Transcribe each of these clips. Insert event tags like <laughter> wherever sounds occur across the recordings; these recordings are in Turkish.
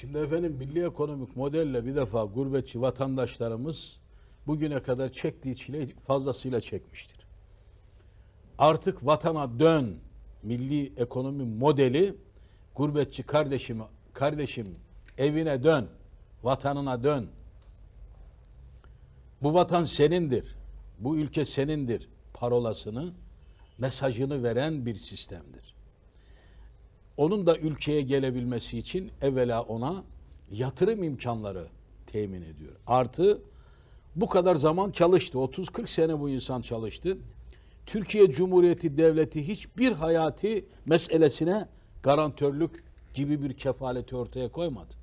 Şimdi efendim milli ekonomik modelle bir defa gurbetçi vatandaşlarımız bugüne kadar çektiği çileyi fazlasıyla çekmiştir. Artık vatana dön milli ekonomi modeli gurbetçi kardeşim kardeşim evine dön, vatanına dön. Bu vatan senindir. Bu ülke senindir parolasını, mesajını veren bir sistemdir. Onun da ülkeye gelebilmesi için evvela ona yatırım imkanları temin ediyor. Artı bu kadar zaman çalıştı. 30-40 sene bu insan çalıştı. Türkiye Cumhuriyeti Devleti hiçbir hayati meselesine garantörlük gibi bir kefaleti ortaya koymadı.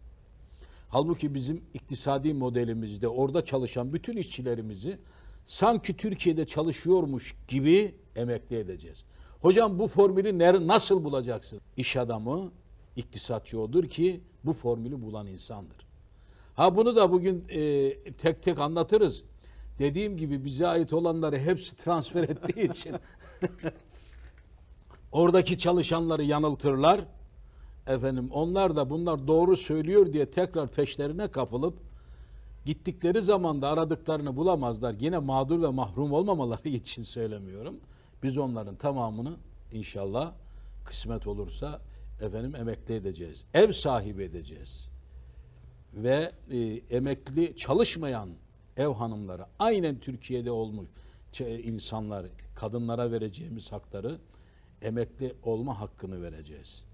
Halbuki bizim iktisadi modelimizde orada çalışan bütün işçilerimizi sanki Türkiye'de çalışıyormuş gibi emekli edeceğiz. Hocam bu formülü ner- nasıl bulacaksın? İş adamı, iktisatçı odur ki bu formülü bulan insandır. Ha bunu da bugün e, tek tek anlatırız. Dediğim gibi bize ait olanları hepsi transfer ettiği için <laughs> oradaki çalışanları yanıltırlar. Efendim onlar da bunlar doğru söylüyor diye tekrar peşlerine kapılıp gittikleri zaman da aradıklarını bulamazlar. Yine mağdur ve mahrum olmamaları <laughs> için söylemiyorum. Biz onların tamamını inşallah kısmet olursa efendim emekli edeceğiz. Ev sahibi edeceğiz. Ve e, emekli çalışmayan ev hanımları aynen Türkiye'de olmuş ç- insanlar kadınlara vereceğimiz hakları emekli olma hakkını vereceğiz.